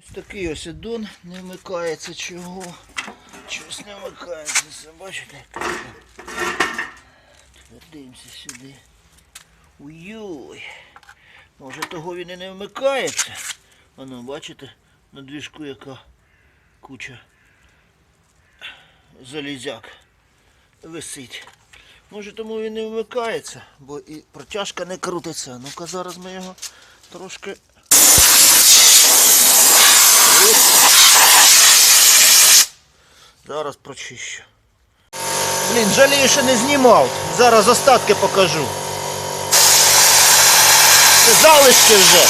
Ось такий ось ідон не вмикається чого. Чогось не вмикається. Це бачите? Дивимося сюди. Уй-ой. Може того він і не вмикається. Воно, бачите, на двіжку яка куча залізяк висить. Може тому він не вмикається, бо і протяжка не крутиться. Ну-ка зараз ми його трошки. Зараз прочищу. Блін, жалію, що не знімав. Зараз остатки покажу. Це залишки вже.